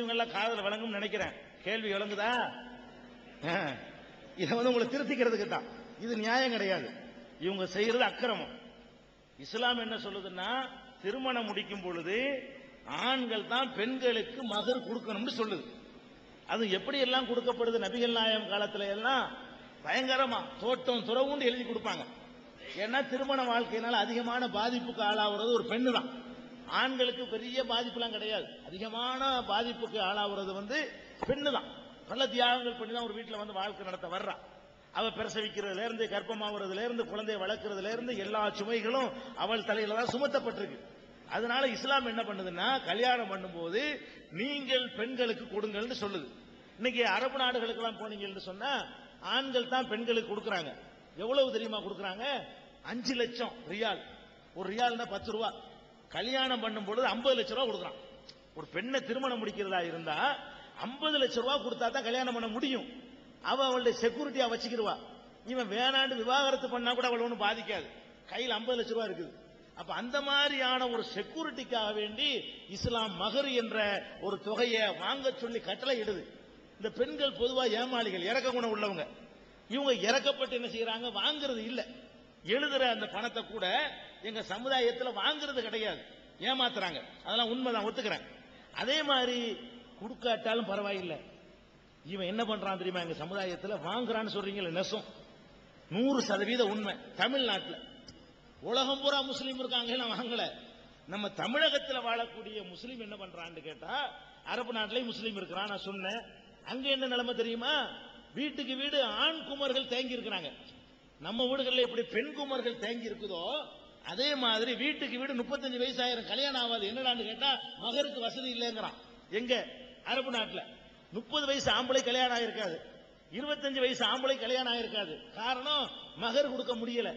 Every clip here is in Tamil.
இவங்கெல்லாம் காதல வழங்கும் நினைக்கிறேன். கேள்வி விளங்குதா இதை வந்து உங்களை திருத்திக்கிறதுக்கு தான். இது நியாயம் கிடையாது. இவங்க செய்யறது அக்கிரமம். இஸ்லாம் என்ன சொல்லுதுன்னா திருமணம் முடிக்கும் பொழுது ஆண்கள் தான் பெண்களுக்கு மகர் கொடுக்கணும்னு சொல்லுது. அது எப்படி எல்லாம் கொடுக்கப்படுது? நபிகள் நாயம் காலத்துல எல்லாம் பயங்கரமா தோட்டம் துறவுண்டு எழுதி கொடுப்பாங்க. ஏன்னா திருமண வாழ்க்கையினால அதிகமான பாதிப்புக்கு ஆளாகிறது ஒரு பெண்ணு தான் ஆண்களுக்கு பெரிய பாதிப்புலாம் கிடையாது. அதிகமான பாதிப்புக்கு ஆளாகிறது வந்து பெண்ணு தான் நல்ல தியாகங்கள் பண்ணி தான் ஒரு வீட்டுல வந்து வாழ்க்கை நடத்த வர்றா. அவ பிரசவிக்கிறதுல இருந்து கர்ப்பமாகறதுல இருந்து குழந்தையை வளர்க்கறதுல இருந்து எல்லா சுமைகளும் அவள் தலையில தான் சுமத்தப்பட்டிருக்கு. அதனால இஸ்லாம் என்ன பண்ணுதுன்னா கல்யாணம் பண்ணும்போது நீங்கள் பெண்களுக்கு கொடுங்கள்னு சொல்லுது. இன்னைக்கு அரபு நாடுகளுக்கெல்லாம் போனீங்கன்னு சொன்னா ஆண்கள் தான் பெண்களுக்கு கொடுக்கறாங்க. எவ்வளவு தெரியுமா கொடுக்கறாங்க? அஞ்சு லட்சம் ரியால். ஒரு ரியால்னா பத்து ரூபா. கல்யாணம் பண்ணும் பொழுது ஐம்பது லட்ச ரூபா கொடுக்குறான். ஒரு பெண்ணை திருமணம் முடிக்கிறதா இருந்தா ஐம்பது லட்சம் ரூபா கொடுத்தா தான் கல்யாணம் பண்ண முடியும். அவ அவளுடைய செக்யூரிட்டியா வச்சுக்கிடுவா. இவன் வேணாண்டு விவாகரத்து பண்ணா கூட அவள் ஒன்றும் பாதிக்காது. கையில் ஐம்பது லட்ச ரூபா இருக்குது. அப்ப அந்த மாதிரியான ஒரு செக்யூரிட்டிக்காக வேண்டி இஸ்லாம் மகர் என்ற ஒரு தொகையை வாங்க சொல்லி கட்டளை இடுது இந்த பெண்கள் பொதுவாக ஏமாளிகள் இறக்க குணம் உள்ளவங்க. இவங்க இறக்கப்பட்டு என்ன செய்யறாங்க? வாங்குறது இல்லை. எழுதுற அந்த பணத்தை கூட எங்க சமுதாயத்துல வாங்குறது கிடையாது. ஏமாத்துறாங்க. அதெல்லாம் உண்மைதான் ஒத்துக்கிறேன். அதே மாதிரி கொடுக்காட்டாலும் பரவாயில்லை. இவன் என்ன பண்றான் தெரியுமா? எங்க சமுதாயத்துல வாங்குறான்னு சொல்றீங்களே நெசம். நூறு சதவீத உண்மை. தமிழ்நாட்டில். உலகம் பூரா முஸ்லீம் இருக்காங்க நான் வாங்கல. நம்ம தமிழகத்தில் வாழக்கூடிய முஸ்லீம் என்ன பண்றான்னு கேட்டா அரபு நாட்டிலேயும் முஸ்லீம் இருக்கிறான் நான் சொன்னேன். அங்க என்ன நிலைமை தெரியுமா? வீட்டுக்கு வீடு ஆண் குமர்கள் தேங்கி இருக்கிறாங்க நம்ம வீடுகளில் எப்படி பெண் குமர்கள் தேங்கி இருக்குதோ அதே மாதிரி வீட்டுக்கு வீடு முப்பத்தஞ்சு வயசு ஆயிரம் கல்யாணம் ஆகாது. என்னடான்னு கேட்டா மகருக்கு வசதி இல்லைங்கிறான். எங்க? அரபு நாட்டுல. முப்பது வயசு ஆம்பளை கல்யாணம் ஆயிருக்காது. இருபத்தஞ்சு வயசு ஆம்பளை கல்யாணம் ஆயிருக்காது. காரணம் மகர் கொடுக்க முடியல.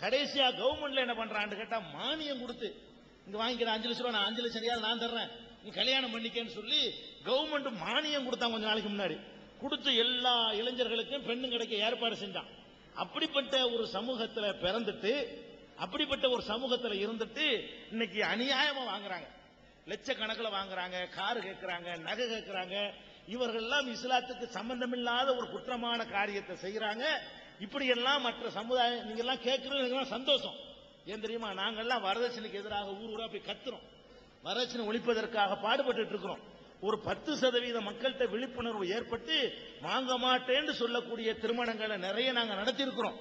கடைசியா கவர்மெண்ட்ல என்ன பண்றான்னு கேட்டா மானியம் கொடுத்து இங்க வாங்கிக்கிற அஞ்சு லட்சம் ரூபா நான் அஞ்சு லட்சம் ரியால் நான் தர்றேன். நீ கல்யாணம் பண்ணிக்கன்னு சொல்லி கவர்மெண்ட் மானியம் கொடுத்தான் கொஞ்ச நாளைக்கு முன்னாடி. கொடுத்து எல்லா இளைஞர்களுக்கும் பெண்ணும் கிடைக்க ஏற்பாடு செஞ்சான். அப்படிப்பட்ட ஒரு சமூகத்தில் பிறந்துட்டு அப்படிப்பட்ட ஒரு சமூகத்துல இருந்துட்டு இன்னைக்கு அநியாயமா வாங்குறாங்க. லட்சக்கணக்கில் வாங்குறாங்க காரு கேட்கிறாங்க நகை கேட்கிறாங்க இவர்கள் எல்லாம் இஸ்லாத்துக்கு சம்பந்தமில்லாத ஒரு குற்றமான காரியத்தை செய்யறாங்க இப்படியெல்லாம் மற்ற சமுதாயம் நீங்க எல்லாம் கேட்கறது சந்தோஷம். ஏன் தெரியுமா? நாங்கள்லாம் வரதட்சணைக்கு எதிராக ஊர் ஊரா போய் கத்துறோம். வரதட்சணை ஒழிப்பதற்காக பாடுபட்டு இருக்கிறோம். ஒரு பத்து சதவீத மக்கள்கிட்ட விழிப்புணர்வு ஏற்பட்டு வாங்க மாட்டேன்னு சொல்லக்கூடிய திருமணங்களை நிறைய நாங்கள் நடத்தியிருக்கிறோம்.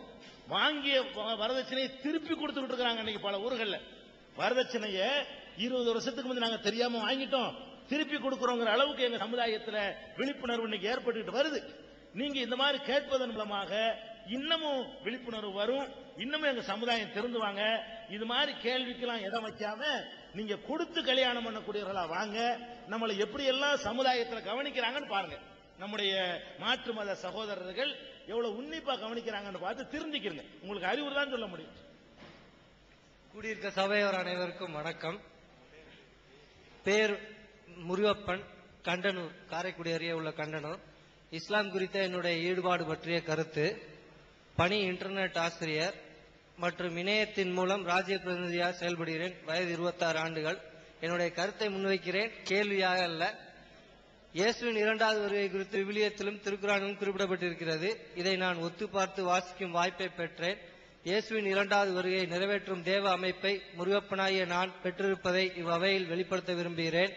வாங்கிய வ- வரதட்சணையை திருப்பி கொடுத்துக்கிட்டு இருக்கிறாங்க இன்னைக்கு பல ஊர்களில். வரதட்சணைய இருபது வருஷத்துக்கு முந்தைய நாங்க தெரியாம வாங்கிட்டோம். திருப்பி கொடுக்கிறோங்கிற அளவுக்கு எங்க சமுதாயத்துல விழிப்புணர்வு இன்னைக்கு ஏற்பட்டுக்கிட்டு வருது. நீங்க இந்த மாதிரி கேட்பதன் மூலமாக இன்னமும் விழிப்புணர்வு வரும். இன்னமும் எங்க சமுதாயம் திருந்துவாங்க. இது மாதிரி கேள்விக்கெல்லாம் இடம் வைக்காம நீங்க கொடுத்து கல்யாணம் பண்ணக்கூடியவர்களா வாங்க. நம்மளை எப்படி எல்லாம் சமுதாயத்தில் கவனிக்கிறாங்கன்னு பாருங்க. நம்முடைய மாற்று மத சகோதரர்கள் எவ்வளவு உன்னிப்பா கவனிக்கிறாங்கன்னு பார்த்து திருந்திக்கிறங்க. உங்களுக்கு அறிவுரை தான் சொல்ல முடியும். கூடியிருக்க சபையோர் அனைவருக்கும் வணக்கம். பேர் முருகப்பன் கண்டனூர் காரைக்குடி அருகே உள்ள கண்டனூர். இஸ்லாம் குறித்த என்னுடைய ஈடுபாடு பற்றிய கருத்து. பணி இன்டர்நெட் ஆசிரியர் மற்றும் இணையத்தின் மூலம் ராஜ்ய பிரதிநிதியாக செயல்படுகிறேன். வயது 26 ஆண்டுகள். என்னுடைய கருத்தை முன்வைக்கிறேன். கேள்வியாக அல்ல. இயேசுவின் இரண்டாவது வருகை குறித்து விவிலியத்திலும் திருக்குறானிலும் குறிப்பிடப்பட்டிருக்கிறது. இதை நான் ஒத்து பார்த்து வாசிக்கும் வாய்ப்பை பெற்றேன். இயேசுவின் இரண்டாவது வருகையை நிறைவேற்றும் தேவ அமைப்பை முருகப்பனாகிய நான் பெற்றிருப்பதை இவ்வகையில் வெளிப்படுத்த விரும்புகிறேன்.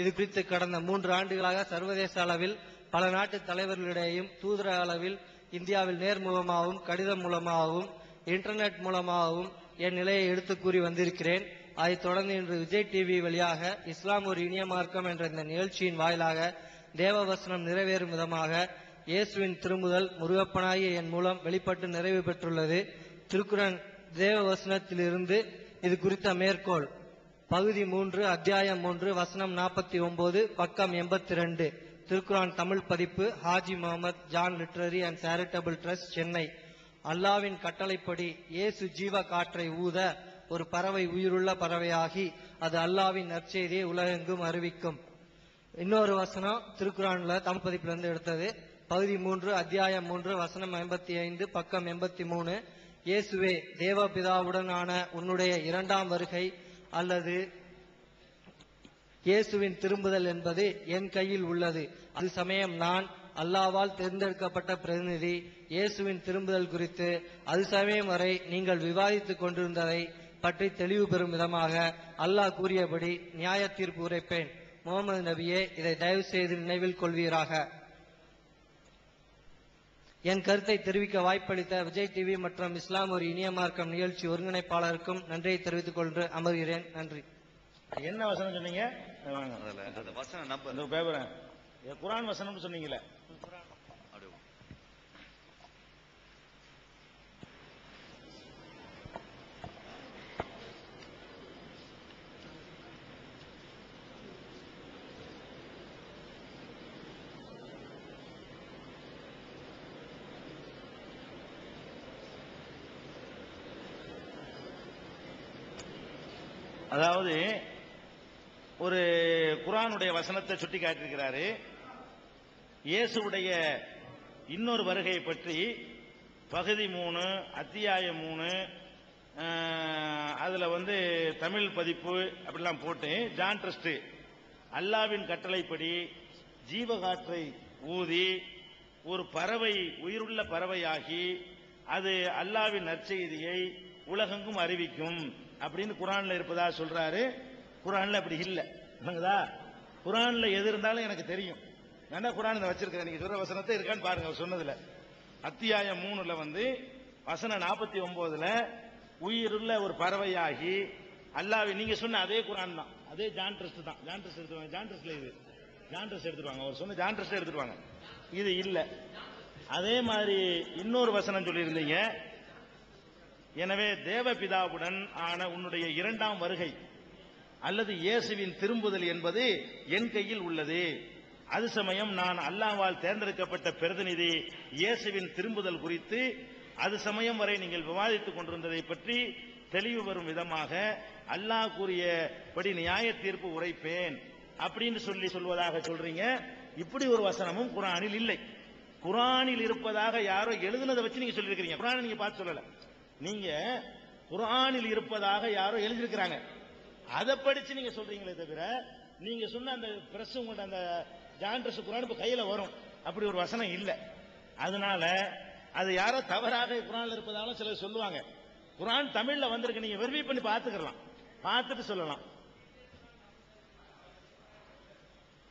இது குறித்து கடந்த மூன்று ஆண்டுகளாக சர்வதேச அளவில் பல நாட்டு தலைவர்களிடையும் தூதர அளவில் இந்தியாவில் நேர்முகமாகவும் கடிதம் மூலமாகவும் இன்டர்நெட் மூலமாகவும் என் நிலையை எடுத்து கூறி வந்திருக்கிறேன். அதைத் தொடர்ந்து இன்று விஜய் டிவி வழியாக இஸ்லாம் ஒரு இனிய மார்க்கம் என்ற இந்த நிகழ்ச்சியின் வாயிலாக தேவவசனம் நிறைவேறும் விதமாக இயேசுவின் திருமுதல் முருகப்பனாகிய என் மூலம் வெளிப்பட்டு நிறைவு பெற்றுள்ளது. திருக்குறன் தேவவசனத்திலிருந்து இது குறித்த மேற்கோள். பகுதி மூன்று அத்தியாயம் மூன்று வசனம் நாற்பத்தி ஒன்பது பக்கம் எண்பத்தி ரெண்டு. திருக்குரான் தமிழ் பதிப்பு Haji Mohammed Jan literary and charitable trust Chennai. அல்லாவின் கட்டளைப்படி இயேசு ஜீவ காற்றை ஊத ஒரு பறவை உயிருள்ள பறவையாகி அது அல்லாவின் நற்செய்தியை உலகெங்கும் அறிவிக்கும். இன்னொரு வசனம் திருக்குறான்ல தமிழ் இருந்து எடுத்தது. பகுதி மூன்று அத்தியாயம் மூன்று வசனம் எண்பத்தி ஐந்து பக்கம் எண்பத்தி மூணு இயேசுவே தேவபிதாவுடனான உன்னுடைய இரண்டாம் வருகை அல்லது இயேசுவின் திரும்புதல் என்பது என் கையில் உள்ளது. அது சமயம் நான் அல்லாவால் தேர்ந்தெடுக்கப்பட்ட பிரதிநிதி. இயேசுவின் திரும்புதல் குறித்து அது சமயம் வரை நீங்கள் விவாதித்துக் கொண்டிருந்ததை பற்றி தெளிவு பெறும் விதமாக அல்லாஹ் கூறியபடி நியாய தீர்ப்பு உரைப்பேன். முகமது நபியே இதை தயவு செய்து நினைவில் கொள்வீராக. என் கருத்தை தெரிவிக்க வாய்ப்பளித்த விஜய் டிவி மற்றும் இஸ்லாம் ஒரு இனிய மார்க்கம் நிகழ்ச்சி ஒருங்கிணைப்பாளருக்கும் நன்றியை தெரிவித்துக் கொண்டு அமர்கிறேன். நன்றி. என்ன வசனம் சொன்னீங்க? குரான் வசனம்னு சொன்னீங்களே. அதாவது ஒரு குரானுடைய வசனத்தை சுட்டி காட்டியிருக்கிறாரு. இயேசுடைய இன்னொரு வருகையை பற்றி பகுதி மூணு அத்தியாயம் மூணு அதில் அதுல வந்து தமிழ் பதிப்பு அப்படிலாம் போட்டு ஜான் ட்ரஸ்ட் அல்லாவின் கட்டளைப்படி ஜீவகாற்றை ஊதி ஒரு பறவை உயிருள்ள பறவையாகி அது அல்லாவின் நற்செய்தியை உலகெங்கும் அறிவிக்கும். அப்படின்னு குரான்ல இருப்பதா சொல்றாரு. குரான்ல அப்படி இல்லை. என்னங்கதா? குரான்ல எது இருந்தாலும் எனக்கு தெரியும். நான் குரான் இதை வச்சிருக்கிறேன்? நீங்க சொல்ற வசனத்தை இருக்கான்னு பாருங்க அவர் சொன்னதுல. அத்தியாயம் மூணுல வந்து வசனம் நாற்பத்தி ஒன்பதுல உயிருள்ள ஒரு பறவையாகி அல்லாவி நீங்க சொன்ன அதே குரான் தான். அதே ஜான் ட்ரஸ்ட் தான். ஜான் ட்ரஸ்ட் எடுத்துவாங்க ஜான் ட்ரஸ்ட்ல இது. ஜான் ட்ரஸ்ட் எடுத்துருவாங்க. அவர் சொன்ன ஜான் ட்ரஸ்ட் எடுத்துருவாங்க. இது இல்லை. அதே மாதிரி இன்னொரு வசனம் சொல்லியிருந்தீங்க. எனவே தேவபிதாவுடன் ஆன உன்னுடைய இரண்டாம் வருகை அல்லது இயேசுவின் திரும்புதல் என்பது என் கையில் உள்ளது. அது சமயம் நான் அல்லாவால் தேர்ந்தெடுக்கப்பட்ட பிரதிநிதி இயேசுவின் திரும்புதல் குறித்து அது சமயம் வரை நீங்கள் விவாதித்துக் கொண்டிருந்ததை பற்றி தெளிவு வரும் விதமாக அல்லாஹ் கூறியபடி நியாய தீர்ப்பு உரைப்பேன் அப்படின்னு சொல்லி சொல்வதாக சொல்றீங்க. இப்படி ஒரு வசனமும் குரானில் இல்லை. குரானில் இருப்பதாக யாரோ எழுதுனதை வச்சு நீங்க சொல்லியிருக்கிறீங்க. குரானை நீங்க பார்த்து சொல்லல. நீங்க குரானில் இருப்பதாக யாரோ எழுதியிருக்கிறாங்க. அதை படிச்சு நீங்க சொல்றீங்களே தவிர நீங்க சொன்ன அந்த பிரஸ் உங்கள்ட்ட அந்த ஜான் ட்ரெஸ் குரான் இப்ப கையில வரும். அப்படி ஒரு வசனம் இல்லை. அதனால அது யாரோ தவறாக குரான்ல இருப்பதாலும் சிலர் சொல்லுவாங்க. குரான் தமிழ்ல வந்திருக்கு நீங்க வெரிஃபை பண்ணி பார்த்துக்கலாம் பார்த்துட்டு சொல்லலாம்.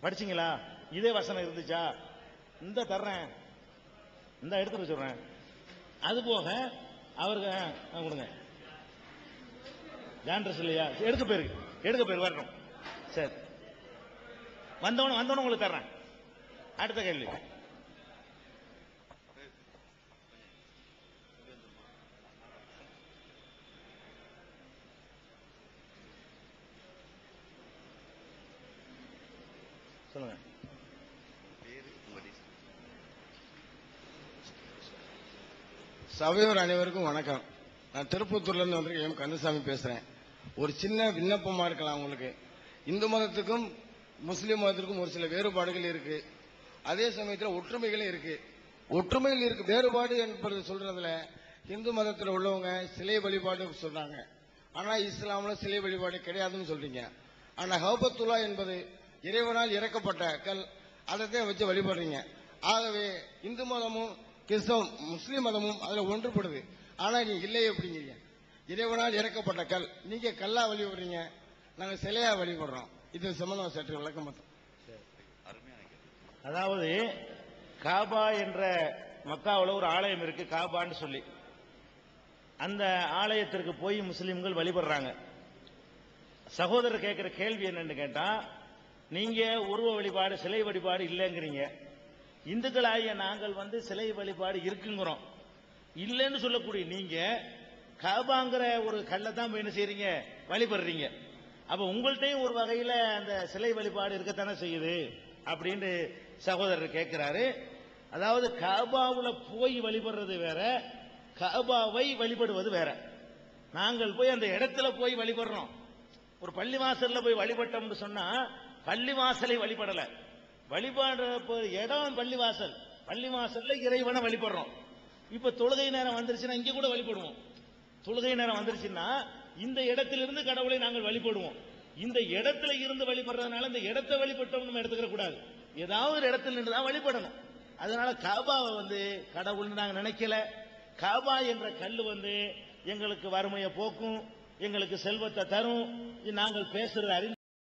படிச்சீங்களா? இதே வசனம் இருந்துச்சா? இந்த தர்றேன். இந்த எடுத்துட்டு சொல்றேன் அது போக அவருக்கு ஆ, ஆ, கொடுங்க ஜான்ட்ரஸ் இல்லையா? எடுக்க போயிருக்கு. எடுக்க போயிரு வரணும் சரி. வந்தவன வந்தவன உங்களுக்கு தர்றேன். அடுத்த கேள்வி. சபையோர் அனைவருக்கும் வணக்கம். நான் திருப்பத்தூர்ல இருந்து வந்திருக்கேன். எம் கந்தசாமி பேசுறேன். ஒரு சின்ன விண்ணப்பமா இருக்கலாம் உங்களுக்கு. இந்து மதத்துக்கும் முஸ்லீம் மதத்திற்கும் ஒரு சில வேறுபாடுகள் இருக்கு. அதே சமயத்தில் ஒற்றுமைகளும் இருக்கு. ஒற்றுமையில் இருக்கு வேறுபாடு என்பது சொல்றதுல இந்து மதத்தில் உள்ளவங்க சிலை வழிபாடு சொல்றாங்க. ஆனா இஸ்லாமில் சிலை வழிபாடு கிடையாதுன்னு சொல்றீங்க. ஆனா ஹவுபத்துல்லா என்பது இறைவனால் இறக்கப்பட்ட கல். அதை தான் வச்சு வழிபடுறீங்க. ஆகவே இந்து மதமும் கிறிஸ்தவம் முஸ்லீம் மதமும் அதுல ஒன்றுபடுது. ஆனா நீ இல்லை அப்படிங்கிறீங்க. இறைவனால் இறக்கப்பட்ட கல். நீங்க கல்லா வழிபடுறீங்க. நாங்க சிலையா வழிபடுறோம். இது சம்பந்தம் சற்று விளக்கம் மட்டும் அதாவது காபா என்ற மக்காவில் ஒரு ஆலயம் இருக்கு காபான்னு சொல்லி. அந்த ஆலயத்திற்கு போய் முஸ்லிம்கள் வழிபடுறாங்க. சகோதரர் கேட்கிற கேள்வி என்னன்னு கேட்டா நீங்க உருவ வழிபாடு சிலை வழிபாடு இல்லைங்கிறீங்க. இந்துக்களாகிய நாங்கள் வந்து சிலை வழிபாடு இருக்குங்கிறோம். இல்லைன்னு சொல்லக்கூடிய நீங்க காபாங்கிற ஒரு கல்லை தான் போய் என்ன செய்றீங்க? வழிபடுறீங்க. அப்ப உங்கள்ட்டையும் ஒரு வகையில அந்த சிலை வழிபாடு இருக்கத்தானே செய்யுது? அப்படின்னு சகோதரர் கேட்கிறாரு அதாவது காபாவுல போய் வழிபடுறது வேற காபாவை வழிபடுவது வேற. நாங்கள் போய் அந்த இடத்துல போய் வழிபடுறோம். ஒரு பள்ளி வாசல்ல போய் வழிபட்டோம்னு சொன்னா பள்ளிவாசலை வழிபடலை. வழிபாடுற இடம் பள்ளிவாசல். பள்ளிவாசல்ல இறைவனை வழிபடுறோம். இப்ப தொழுகை நேரம் வந்துருச்சுன்னா இங்க கூட வழிபடுவோம். தொழுகை நேரம் வந்துருச்சுன்னா இந்த இடத்திலிருந்து கடவுளை நாங்கள் வழிபடுவோம். இந்த இடத்துல இருந்து வழிபடுறதுனால இந்த இடத்தை வழிபட்டோம் நம்ம எடுத்துக்கிற கூடாது. ஏதாவது ஒரு இடத்துல நின்று தான் வழிபடணும். அதனால காபாவை வந்து கடவுள்னு நாங்க நினைக்கல. காபா என்ற கல் வந்து எங்களுக்கு வறுமையை போக்கும் எங்களுக்கு செல்வத்தை தரும். நாங்கள் பேசுறது அறிந்து